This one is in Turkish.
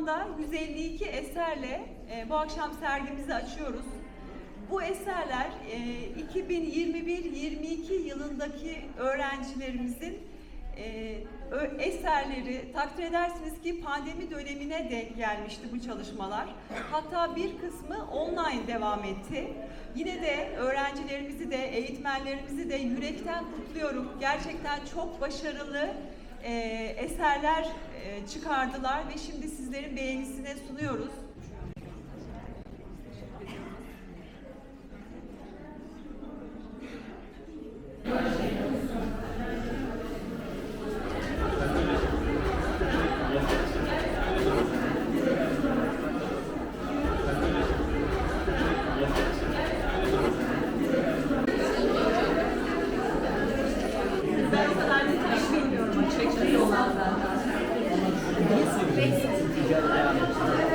anda 152 eserle e, bu akşam sergimizi açıyoruz. Bu eserler e, 2021-22 yılındaki öğrencilerimizin e, eserleri takdir edersiniz ki pandemi dönemine denk gelmişti bu çalışmalar. Hatta bir kısmı online devam etti. Yine de öğrencilerimizi de eğitmenlerimizi de yürekten kutluyorum. Gerçekten çok başarılı eserler çıkardılar ve şimdi sizlerin beğenisine sunuyoruz. possível.